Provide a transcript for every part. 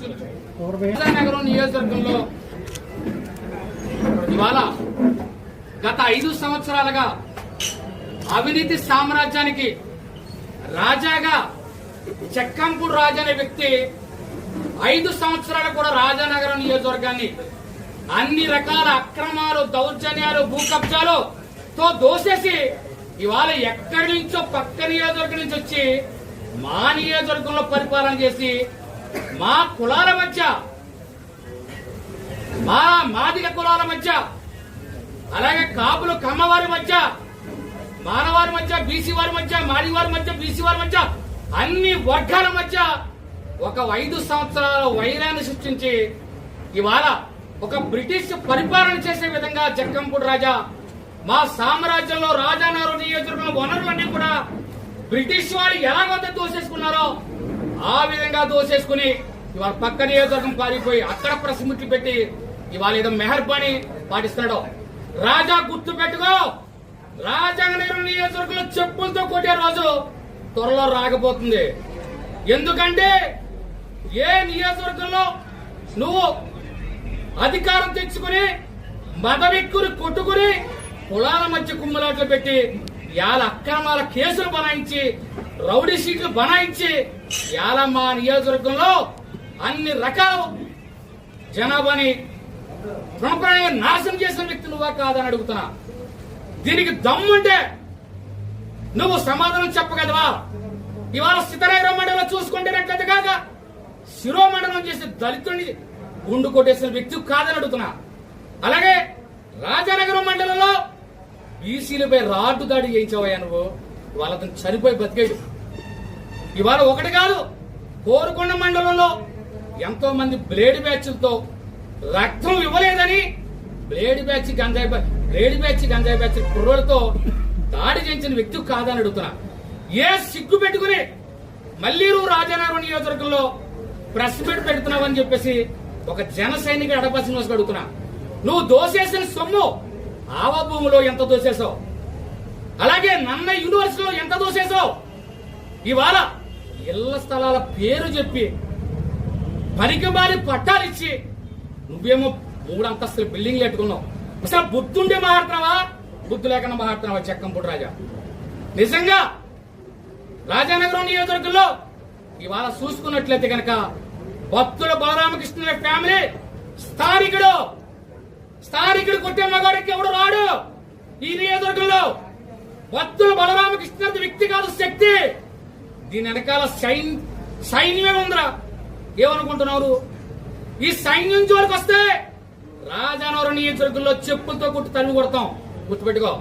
నగరం నియోజకవర్గంలో ఇవాళ గత ఐదు సంవత్సరాలుగా అవినీతి సామ్రాజ్యానికి రాజాగా చెక్కంపూడి రాజా అనే వ్యక్తి ఐదు సంవత్సరాలు కూడా రాజానగరం నియోజకవర్గాన్ని అన్ని రకాల అక్రమాలు దౌర్జన్యాలు భూ కబ్జాలు తో దోసేసి ఇవాళ ఎక్కడి నుంచో పక్క నియోజకవర్గం నుంచి వచ్చి మా నియోజకవర్గంలో పరిపాలన చేసి మా కులాల మధ్య మా మాదిక కులాల మధ్య అలాగే కాపులు కమ్మవారి మధ్య మానవారి మధ్య బీసీ వారి మధ్య మాడి వారి మధ్య బీసీ వారి మధ్య అన్ని వర్గాల మధ్య ఒక ఐదు సంవత్సరాల వైరాన్ని సృష్టించి ఇవాళ ఒక బ్రిటిష్ పరిపాలన చేసే విధంగా జక్కంపూడి రాజా మా సామ్రాజ్యంలో రాజానగరం నియోజకవర్గం వనరులన్నీ కూడా బ్రిటిష్ వాళ్ళు ఎలాగైతే దోసేసుకున్నారో ఆ విధంగా దోసేసుకుని ఇవాళ పక్క నియోజకవర్గం పారిపోయి అక్కడ ప్రెస్ మీట్లు పెట్టి ఇవాళ ఏదో మెహర్బానీ పాటిస్తున్నాడు. రాజా గుర్తు పెట్టుకో! రాజానగరం నియోజకవర్గంలో చెప్పులతో కొట్టే రోజు త్వరలో రాకపోతుంది. ఎందుకంటే ఏ నియోజకవర్గంలో నువ్వు అధికారం తెచ్చుకుని మదవెక్కుని కొట్టుకుని కులాల మధ్య కుమ్మలాట్లు పెట్టి యాల అక్రమాల కేసులు బనాయించి రౌడీ సీట్లు బనాయించి యాల మా నియోజకవర్గంలో అన్ని రకాల జనాభాని తృణప్రాయంగా నాశనం చేసిన వ్యక్తి నువ్వా కాదని అడుగుతున్నా. దీనికి దమ్ముంటే నువ్వు సమాధానం చెప్పగలవా? ఇవాళ సిద్ధరాయ మండలం చూసుకుంటేనట్లయితే కాక శిరోమండలం చేసే దళితుడిని గుండు కొట్టేసిన వ్యక్తి కాదని అడుగుతున్నా. అలాగే రాజానగరం మండలంలో బీసీలపై రాడ్డు దాడి చేయించవయ్యా నువ్వు. ఇవాళ అతను చనిపోయి బతికేడు ఇవాళ ఒకటి కాదు కోరుకొండ మండలంలో ఎంతో మంది బ్లేడ్ బ్యాచ్లతో రక్తం ఇవ్వలేదని బ్లేడ్ బ్యాచ్ గంజాయి బ్లేడ్ బ్యాచ్ గంజాయి బ్యాచ్ కుర్రోలతో దాడి చేయించిన వ్యక్తి కాదని అడుగుతున్నా. ఏ సిగ్గు పెట్టుకుని మళ్ళీ నువ్వు రాజానగరం నియోజకవర్గంలో ప్రెస్ మీట్ పెడుతున్నావని చెప్పేసి ఒక జన సైనిక అడపాల్సిన శ్రీనివాస్ అడుగుతున్నా. నువ్వు దోసేసిన సొమ్ము ఆవా భూమిలో ఎంత దోసేసావు అలాగే నన్న యూనివర్సిటీలో ఎంత దోసేసావు ఇవాళ ఇళ్ళ స్థలాల పేరు చెప్పి పనికిమాలి పట్టాలిచ్చి నువ్వేమో మూడు అంతస్తుల బిల్డింగ్లు పెట్టుకున్నావు అసలు బుద్ధుండే మాట్లాడుతున్నావా బుద్ధి లేకుండా మాట్లాడుతున్నావా చెక్కంపూడి రాజా. నిజంగా రాజానగరం నియోజకవర్గంలో ఇవాళ చూసుకున్నట్లయితే కనుక భక్తుల బలరామకృష్ణ ఫ్యామిలీ స్థానికుడు. స్థానికుడు కొట్టే మగాడికి ఎవడు రాడు? ఈ నియోజకవర్గంలో భక్తుల బలరామకృష్ణ వ్యక్తి కాదు శక్తి. దీని వెనకాల సైన్ సైన్యమే ఉందిరా. ఏమనుకుంటున్నారు? ఈ సైన్యం జోలికి వస్తే రాజానవరం నియోజకవర్గంలో చెప్పులతో కొట్టి తల్లి కొడతాం. గుర్తుపెట్టుకో.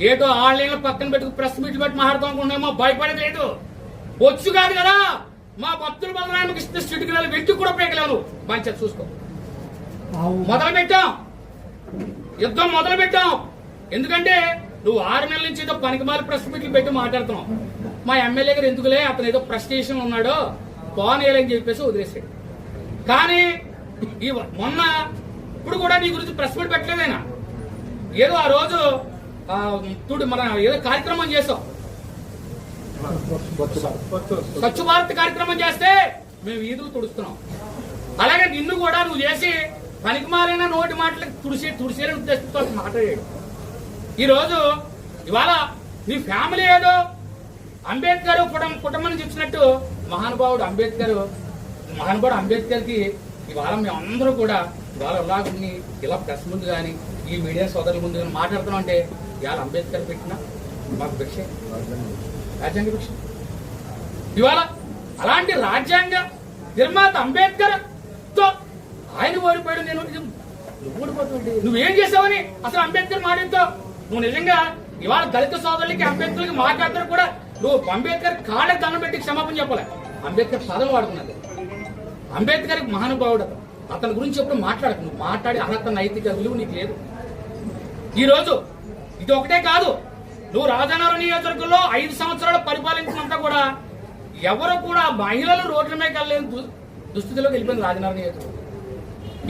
ఏటో ఆన్లైన్ పక్కన పెట్టుకు ప్రెస్ మీట్ పెట్టి మాట్లాడతాం అనుకున్నామో భయపడేది లేదు. వచ్చు కాదు కదా. మా భక్తులు బలరామకి ఇస్తే స్టిటికి వెంటి కూడా పేకలేను మంచిగా చూసుకో. మొదలు పెట్టాం యుద్ధం మొదలు పెట్టాం ఎందుకంటే నువ్వు ఆరు నెలల నుంచి ఏదో పనికిమాలి ప్రెస్ మీట్లు పెట్టి మాట్లాడుతున్నావు. మా ఎమ్మెల్యే గారు ఎందుకులే? అతను ఏదో ప్రెస్టేషన్ ఉన్నాడో పోనేయాలని చెప్పేసి వదిలేసాడు. కానీ ఈ మొన్న ఇప్పుడు కూడా నీ గురించి ప్రెస్ మీట్ పెట్టలేదైనా ఏదో ఆ రోజు తుడు మన ఏదో కార్యక్రమం చేసాం. స్వచ్ఛ భారత్ కార్యక్రమం చేస్తే మేము వీధులు తుడుస్తున్నాం. అలాగే నిన్ను కూడా నువ్వు చేసి పనికిమాలైన నోటి మాటలకు తుడిసే తుడిసే ఉద్దేశంతో మాట్లాడాడు ఈరోజు ఇవాళ నీ ఫ్యామిలీ ఏదో అంబేద్కర్ కుటుంబం కుటుంబం చెప్పినట్టు మహానుభావుడు అంబేద్కర్ మహానుభావుడు అంబేద్కర్కి ఇవాళ మేమందరూ కూడా ఇవాళ ఇలాగుని ఇలా ప్రెస్ ముందు కానీ ఈ మీడియా సోదరుల ముందు కానీ మాట్లాడుతున్నాం అంటే ఇవాళ అంబేద్కర్ పెట్టిన మాకు భిక్ష. రాజ్యాంగ భిక్ష. ఇవాళ అలాంటి రాజ్యాంగ నిర్మాత అంబేద్కర్తో ఆయన ఓడిపోయాడు నేను నిజం- నువ్వు ఓడిపోతుంది నువ్వేం చేసావని అసలు అంబేద్కర్ మాటతో నువ్వు నిజంగా ఇవాళ దళిత సోదరులకి అంబేద్కర్కి మాట్లాడతారు కూడా నువ్వు అంబేద్కర్ కాళ్ళకి దండం పెట్టి క్షమాపణ చెప్పలే? అంబేద్కర్ పదం వాడుకున్నది అంబేద్కర్ మహానుభావుడు అతని. గురించి ఎప్పుడు మాట్లాడకు. నువ్వు మాట్లాడి అర్హత నైతిక విలువ నీకు లేదు. ఈరోజు ఇది ఒకటే కాదు. నువ్వు రాజానగరం నియోజకవర్గంలో ఐదు సంవత్సరాలు పరిపాలించినంతా కూడా ఎవరు కూడా మహిళలు రోడ్ల మీద వెళ్ళలేని దుస్థితిలోకి వెళ్ళిపోయింది రాజనగరం నియోజకవర్గం.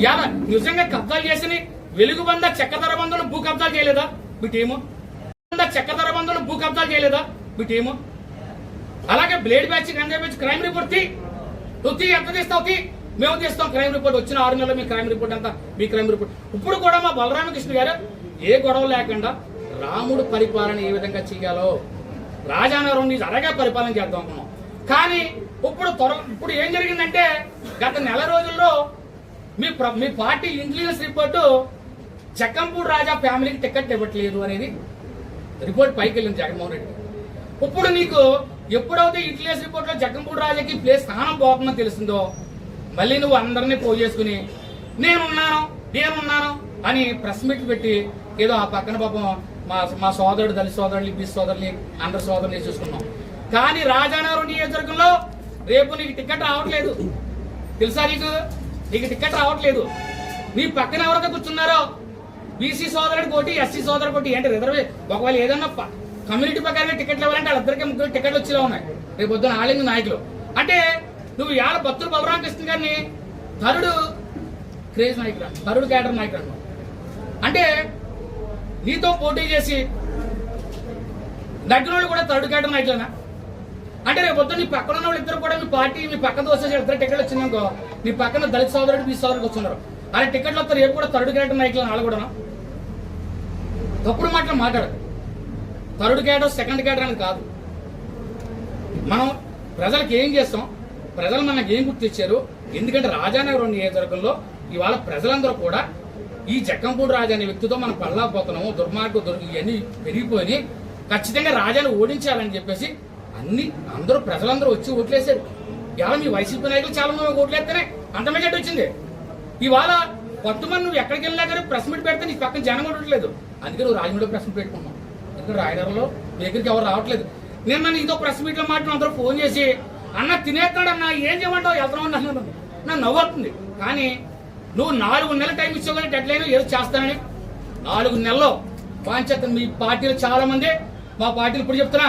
ఇవాళ నిజంగా కబ్జాలు చేసి వెలుగుబంద చక్కధర బంధువులు భూ కబ్జాలు చేయలేదా? మీ టీము చక్కధర బంధువులు భూ కబ్జాలు చేయలేదా? మీ టీము అలాగే బ్లేడ్ బ్యాచ్ గంజా బ్యాచ్ క్రైమ్ రిపోర్ట్ తీ. నువ్వు తీ ఎంత తీస్తావు తీ? మేము తీస్తాం క్రైమ్ రిపోర్ట్. వచ్చిన ఆరు నెలలు మీ క్రైమ్ రిపోర్ట్ అంతా మీ క్రైమ్ రిపోర్ట్. ఇప్పుడు కూడా మా బలరామకృష్ణ గారు ఏ గొడవ లేకుండా రాముడు పరిపాలన ఏ విధంగా చేయాలో రాజానగరం నుంచి అలాగే పరిపాలన చేద్దాం అనుకున్నాం. కానీ ఇప్పుడు త్వర ఇప్పుడు ఏం జరిగిందంటే గత నెల రోజుల్లో మీ ప్ర- మీ party intelligence report Chakkampudi Raja ఫ్యామిలీకి టికెట్ ఇవ్వట్లేదు అనేది రిపోర్ట్ పైకి వెళ్ళింది జగన్మోహన్ రెడ్డి ఇప్పుడు నీకు ఎప్పుడైతే ఇంటెలిజెన్స్ రిపోర్ట్లో జగన్పూడి రాజాకి ప్లేస్ స్థానం పోకమని తెలిసిందో మళ్ళీ నువ్వు అందరినీ పోగు చేసుకుని నేనున్నాను నేనున్నాను అని ప్రెస్ మీట్ పెట్టి ఏదో ఆ పక్కన పాపం మా మా సోదరుడు దళిత సోదరులు బీసీ సోదరుని అందరి సోదరుని చూసుకున్నాం. కానీ రాజానగరం నియోజకవర్గంలో రేపు నీకు టికెట్ రావట్లేదు. తెలుసా నీకు? నీకు టికెట్ రావట్లేదు. నీ పక్కన ఎవరైతే కూర్చున్నారో బీసీ సోదరుడు కోటి ఎస్సీ సోదరు కోటి ఏంటి రిజర్వే? ఒకవేళ ఏదన్నా కమ్యూనిటీ ప్రకారంగా టికెట్లు ఇవ్వాలంటే వాళ్ళిద్దరికి ముగ్గురు టికెట్లు వచ్చేలా ఉన్నాయి. రేపు పొద్దున ఆలింగ నాయకులు. అంటే నువ్వు ఇవాళ భక్తులు బలరామకృష్ణ గారిని తరుడు క్రేజ్ నాయకుడు? తరుడు క్యాడర్ నాయకుడు అంటావు. అంటే నీతో పోటీ చేసి దగ్గర కూడా తరుడు క్యాడర్ నాయకులేనా? అంటే రేపు పొద్దున్న నీ పక్కన ఉన్న వాళ్ళు ఇద్దరు కూడా మీ పార్టీ మీ పక్కన వచ్చేసి ఇద్దరు టికెట్ వచ్చిందనుకో నీ పక్కన దళిత సోదరుడు మీ సోదరుడు వస్తున్నారు అలా టికెట్లు వస్తారు రేపు కూడా తరుడు కేటర్ నాయకులు వాళ్ళు కూడా తప్పుడు మాటలు మాట్లాడు థర్డ్ కేటర్ సెకండ్ కేటర్ అని కాదు. మనం ప్రజలకు ఏం చేస్తాం? ప్రజలు మనకి ఏం గుర్తిచ్చారు ఎందుకంటే రాజానగరం నియోజకవర్గంలో ఇవాళ ప్రజలందరూ కూడా ఈ జక్కంపూడి రాజా అనే వ్యక్తితో మనం పల్లాపోతున్నాము దుర్మార్గం దొరికి ఇవన్నీ పెరిగిపోయి ఖచ్చితంగా రాజాను ఓడించాలని చెప్పేసి అన్ని అందరూ ప్రజలందరూ వచ్చి ఓట్లేశారు. ఇవాళ మీ వైసీపీ నాయకులు చాలా మంది ఓట్లేస్తేనే అంత మెజార్టీ వచ్చింది. ఇవాళ కొంతమంది నువ్వు ఎక్కడికి వెళ్ళినా కానీ ప్రెస్ మీట్ పెడితే నీకు పక్కన జనం ఉండట్లేదు. అందుకే నువ్వు రాజమండ్రి ప్రెస్ మీట్ పెట్టుకున్నావు. ఎందుకంటే రాయనగరంలో మీ దగ్గరికి ఎవరు రావట్లేదు. నిన్న నీతో ప్రెస్ మీట్లో లో అందరూ ఫోన్ చేసి అన్న తినేస్తాడు అన్న ఏం చేయమంటావు? వెళ్తున్నావు అన్నాను నన్ను నవ్వుతుంది కానీ నువ్వు నాలుగు నెలల టైం ఇచ్చావు కానీ డెడ్ లైన్ ఏదో చేస్తానని. నాలుగు నెలల్లో పాంచేత మీ పార్టీలో చాలా మంది. మా పార్టీలు ఇప్పుడు చెప్తున్నా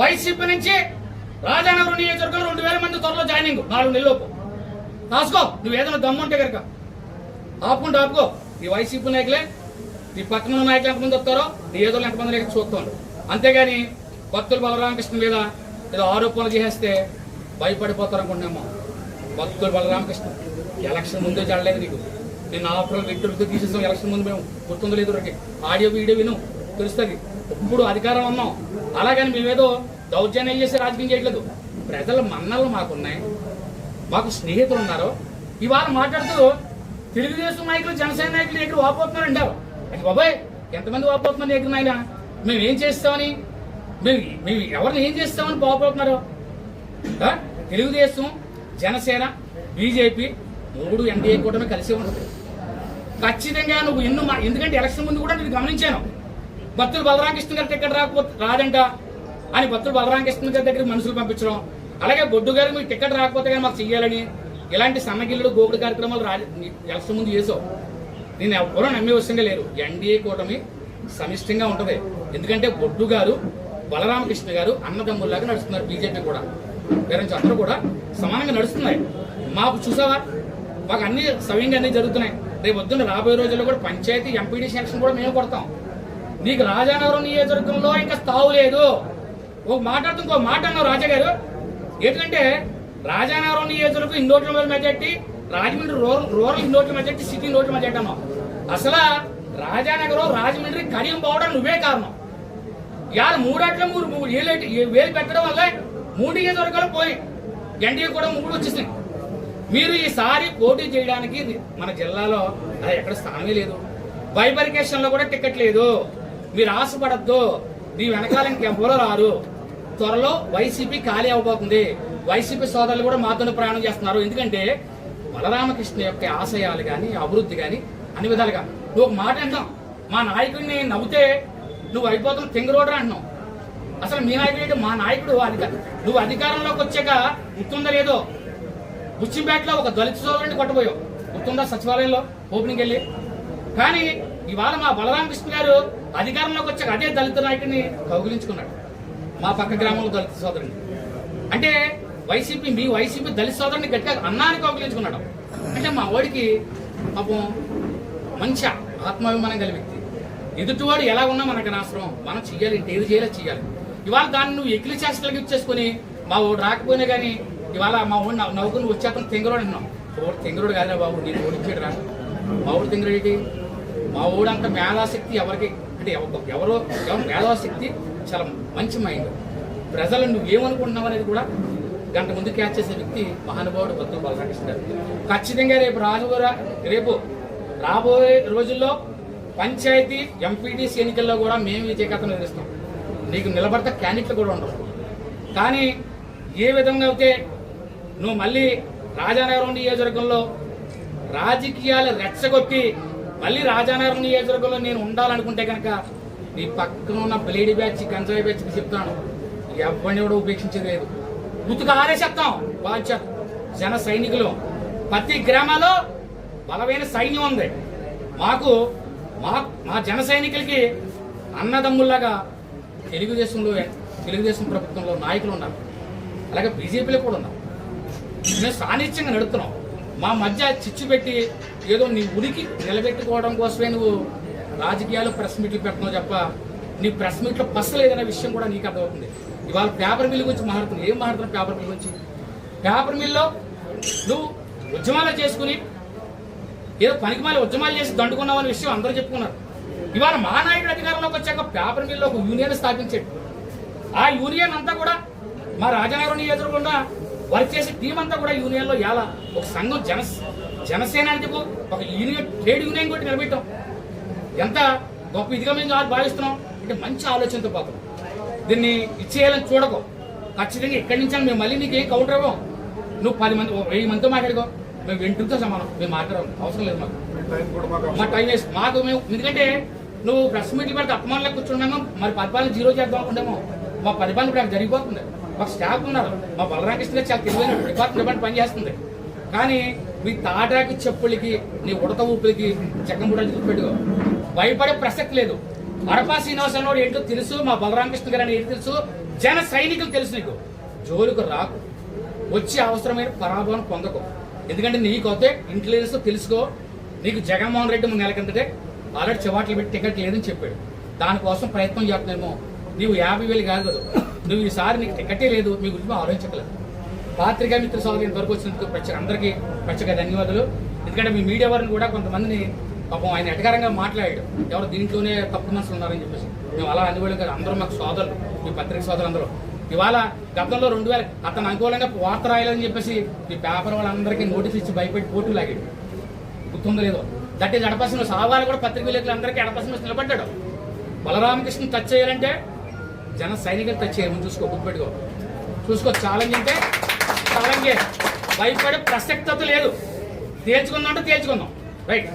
వైసీపీ నుంచి రాజానగరం నియోజకవర్గంలో రెండు వేల మంది త్వరలో జాయినింగ్. నాలుగు నెలలోపు రాసుకో నువ్వు ఏదైనా దమ్ముంటే కనుక ఆపుకుంటే ఆపుకో. ఈ వైసీపీ నాయకులే నీ పక్కన ఉన్న నాయకులు ఎంతమంది వస్తారో నీ ఏదో ఎంతమంది లేక చూస్తాను అంతేగాని భక్తులు బలరామకృష్ణ మీద ఏదో ఆరోపణలు చేసేస్తే భయపడిపోతారు అనుకుంటున్నామో భక్తులు బలరామకృష్ణ ఎలక్షన్ ముందే చడలేదు నీకు. నేను ఆఫర్ వ్యక్తులతో తీసేసాం ఎలక్షన్ ముందు మేము గుర్తుందో లేదు ఆడియో వీడియో విను. తెలుస్తుంది. ఇప్పుడు అధికారం ఉన్నాం అలాగని మేమేదో దౌర్జన్యం చేసి రాజకీయం చేయట్లేదు. ప్రజల మన్నలు మాకున్నాయి. మాకు స్నేహితులు ఉన్నారు. ఇవాళ మాట్లాడుతూ తెలుగుదేశం నాయకులు జనసేన నాయకులు ఎక్కడ వాపోతున్నారు అంటారు అది బాబాయ్ ఎంతమంది వాపోతున్నారు ఎక్కడ నాయన? మేము ఏం చేస్తామని? మేము మేము ఎవరిని ఏం చేస్తామని వాపోతున్నారు? తెలుగుదేశం జనసేన బీజేపీ మూడు ఎన్డీఏ కూటమి కలిసి ఉంటుంది. ఖచ్చితంగా నువ్వు ఎన్నో ఎందుకంటే ఎలక్షన్ ముందు కూడా నేను గమనించాను. భక్తులు బలరామకృష్ణ గారి టికెట్ రాకపోతే రాదంట. అని భక్తులు బలరామకృష్ణ గారి దగ్గరికి మనుషులు పంపించడం. అలాగే బొడ్డు గారికి మీకు టికెట్ రాకపోతే కానీ మాకు చెయ్యాలని. ఇలాంటి సమగిల్లుడు గోపుడు కార్యక్రమాలు రా ఎలక్షన్ ముందు చేసావు. నేను ఎవరో నమ్మే విషయంగా లేరు. ఎన్డీఏ కూటమి సమిష్టంగా ఉంటుంది. ఎందుకంటే బొడ్డు గారు బలరామకృష్ణ గారు అన్నదమ్ముల్లాగా నడుస్తున్నారు బీజేపీ కూడా. పేరెంట్స్ అందరూ కూడా సమానంగా నడుస్తున్నాయి. మాకు చూసావా? మాకు అన్ని సవ్యంగా అన్ని జరుగుతున్నాయి. రేపు పొద్దున్న రాబోయే రోజుల్లో కూడా పంచాయతీ ఎంపీడీ సెక్షన్ కూడా మేము కొడతాం. నీకు రాజానగరం నియోజకవర్గంలో ఇంకా స్థావు లేదు. ఒక మాట్లాడుతూ ఇంకో మాట అన్నావు రాజా గారు ఏంటంటే రాజానగరం నియోజకవర్గం ఓట్ల మీద మెజార్టీ రాజమండ్రి రూరల్ రూరల్ ఓట్ల మెజార్టీ సిటీ ఇన్నోట్ల మెజార్టీ అన్నావు. అసలు రాజానగరం రాజమండ్రి కడియం పోవడం నువ్వే కారణం. ఇవాళ మూడట్ల మూడు మూడు ఏళ్ళు వేలు పెట్టడం వల్ల మూడు నియోజకవర్గాలు పోయి ఎన్డీఏ కూడా మూడు వచ్చేసినాయి. మీరు ఈసారి పోటీ చేయడానికి మన జిల్లాలో అది ఎక్కడ స్థానమే లేదు. వైబరికేషన్లో కూడా టికెట్ లేదు. మీరు ఆశపడద్దు. మీ వెనకాల ఇంకెవరో రారు. త్వరలో వైసీపీ ఖాళీ అవ్వబోతుంది. వైసీపీ సోదరులు కూడా మాతోనే ప్రయాణం చేస్తున్నారు. ఎందుకంటే బలరామకృష్ణ యొక్క ఆశయాలు కానీ అభివృద్ధి కానీ అన్ని విధాలుగా. నువ్వు ఒక మాట అంటాం మా నాయకుడిని నవ్వుతే నువ్వు అయిపోతున్న తెంగరోడ్రా అంటున్నావు. అసలు మీ నాయకుడు మా నాయకుడు అధిక నువ్వు అధికారంలోకి వచ్చాక గుర్తుందా లేదో? బుచ్చిపేటలో ఒక దళిత సోదరుని కొట్టబోయావు. గుర్తుందా సచివాలయంలో? ఓపెనింగ్ వెళ్ళి కానీ ఇవాళ మా బలరామకృష్ణ గారు అధికారంలోకి వచ్చాక అదే దళిత నాయకుడిని కౌగిలించుకున్నాడు. మా పక్క గ్రామంలో దళిత సోదరుని. అంటే వైసీపీ మీ వైసీపీ దళిత సోదరుని గట్టిగా అన్నాన్ని కౌగిలించుకున్నాడు. అంటే మా వాడికి పాపం మంచి ఆత్మాభిమానం కలిగి వ్యక్తి. ఎదుటివాడు ఎలా ఉన్నా మనకు అనవసరం. మనం చెయ్యాలి ఏది చేయాలో చెయ్యాలి. ఇవాళ దాన్ని నువ్వు ఎక్కిలి చేష్టలకి ఇచ్చేసుకుని మా వాడు రాకపోయినా కానీ ఇవాళ మా వాడు నవ్వుకుని వచ్చేస్తాం తెంగరోడు అన్నాం ఓడు తెంగరోడు కాదురా బాబు నేను ఓడిచ్చాడు రా మా ఊడు తెంగరోడు ఏంటి? మా ఊడంత మేధాశక్తి ఎవరికి అంటే ఎవరో ఎవరు మేధాశక్తి చాలా మంచి మైండ్. ప్రజలు నువ్వేమనుకుంటున్నావు అనేది కూడా గంట ముందు క్యాచ్ చేసే వ్యక్తి మహానుభావుడు బతుకు బాలకృష్ణ గారు. ఖచ్చితంగా రేపు రాజు రేపు రాబోయే రోజుల్లో పంచాయతీ ఎంపీటీసీ ఎన్నికల్లో కూడా మేము విజయకథను నిర్వహిస్తాం నీకు నిలబడతా క్యాండిడేట్లు కూడా ఉండవు. కానీ ఏ విధంగా అయితే నువ్వు మళ్ళీ రాజానగరం నియోజకవర్గంలో రాజకీయాలు రెచ్చగొట్టి మళ్ళీ రాజానగరం నియోజకవర్గంలో నేను ఉండాలనుకుంటే కనుక నీ పక్కన ఉన్న బ్లేడీ బ్యాచ్ గంజాయి బ్యాచ్కి చెప్తాను. ఎవరిని కూడా ఉపేక్షించేది లేదు ఉతుకు ఆరేసేస్తాం బాధ్యత జన సైనికులు. ప్రతి గ్రామాల్లో బలమైన సైన్యం ఉంది. మాకు మా మా జన సైనికులకి అన్నదమ్ముల్లాగా తెలుగుదేశంలో తెలుగుదేశం ప్రభుత్వంలో నాయకులు ఉన్నారు. అలాగే బీజేపీలో కూడా ఉన్నారు. మేము సాన్నిధ్యంగా నడుపుతున్నాం. మా మధ్య చిచ్చు పెట్టి ఏదో నీ ఉనికి నిలబెట్టుకోవడం కోసమే నువ్వు రాజకీయాలు ప్రెస్ మీట్లు పెడుతున్నావు తప్ప నీ ప్రెస్ మీట్లో పసలేదనే విషయం కూడా నీకు అర్థమవుతుంది. ఇవాళ పేపర్ మిల్ గురించి మాట్లాడుతున్నావు. ఏం మాట్లాడుతున్నావు పేపర్ మిల్ గురించి? పేపర్ మిల్లో నువ్వు ఉద్యమాలు చేసుకుని ఏదో పనికిమాలి ఉద్యమాలు చేసి దండుకున్నావు అనే విషయం అందరూ చెప్పుకున్నారు. ఇవాళ మా నాయకుడు అధికారంలోకి వచ్చాక పేపర్ మిల్లో ఒక యూనియన్ స్థాపించాడు. ఆ యూనియన్ అంతా కూడా మా రాజనగరం నియోజకవర్గంలో వర్క్ చేసే టీం అంతా కూడా యూనియన్లో ఎలా ఒక సంఘం జన జనసేన అంటే ఒక యూనియన్ ట్రేడ్ యూనియన్ కూడా నిలబెట్టాం. ఎంత గొప్ప ఇదిగా మేము కాదు భావిస్తున్నాం అంటే మంచి ఆలోచనతో పాపం దీన్ని ఇచ్చేయాలని చూడకు. ఖచ్చితంగా ఇక్కడి నుంచి మేము మళ్ళీ నీకు ఏం కౌంటర్ ఇవ్వం. నువ్వు పది మంది వెయ్యి మందితో మాట్లాడుకో. మేము వెంట్రుతో సమానం. మేము మాట్లాడము. అవసరం లేదు మాకు. మా టైం వేస్ట్. మాకు మేము ఎందుకంటే నువ్వు ప్రెస్ మీట్లు పెడితే అప్పమానలో కూర్చున్నాము. మరి పరిపాలన జీరో చేద్దాం అనుకుంటాము. మా పరిపాలన ఇప్పుడు అక్కడ జరిగిపోతుంది. మా స్టాఫ్ ఉన్నారు. మా బలరామకృష్ణ గారు చాలా తెలివైన డిపార్ట్మెంట్ పని చేస్తుంది కానీ మీ తాటాకి చెప్పులకి నీ ఉడత ఊపులకి చెక్కముడ పెట్టుకో భయపడే ప్రసక్తి లేదు. అరపా శ్రీనివాసరావు ఏంటో తెలుసు మా బలరామకృష్ణ గారు అని ఏంటో తెలుసు. జన సైనికులు తెలుసు నీకు. జోలుకు రాకు. వచ్చి అవసరమైన పరాభవం పొందకు. ఎందుకంటే నీకు అయితే ఇంటెలిజెన్స్ తెలుసుకో. నీకు జగన్మోహన్ రెడ్డి మూడు నెలల కిందటే ఆల్రెడీ చివాట్లు పెట్టి టికెట్ లేదని చెప్పాడు. దానికోసం ప్రయత్నం చేస్తున్నామో నీవు యాభై వేలు కాదు కదా. నువ్వు ఈసారి నీకు టికెటే లేదు మీ గురించి మేము ఆలోచించగలదు పాత్రికా మిత్ర సోదరి ఇంతవరకు వచ్చినందుకు ప్రత్యేక అందరికీ ప్రత్యేక ధన్యవాదాలు. ఎందుకంటే మీ మీడియా వారిని కూడా కొంతమందిని పాపం ఆయన ఎటకారంగా మాట్లాడాడు. ఎవరు దీంట్లోనే తప్పు మనసులు ఉన్నారని చెప్పేసి మేము అలా అందుకోలేదు కదా అందరూ మాకు సోదరులు మీ పత్రిక సోదరులు అందరూ. ఇవాళ గతంలో రెండు వేల అతను అనుకూలంగా వార్త రాయాలని చెప్పేసి మీ పేపర్ వాళ్ళందరికీ నోటీస్ ఇచ్చి భయపెట్టి పోటీ లాగాడు. గుర్తుందో లేదో? దట్ ఈజ్ అడపసిన సావాలు కూడా పత్రిక విలేకరులందరికీ అడపసిన నిలబడ్డాడు. బలరామకృష్ణ టచ్ చేయాలంటే జన సైనికులు టచ్ చేయాలి ముందు చూసుకో గుర్తుపెట్టుకో చూసుకో ఛాలెంజ్ అంటే ఛాలెంజ్ భయపడే ప్రసక్తత లేదు. తేల్చుకుందాం అంటే తేల్చుకుందాం. రైట్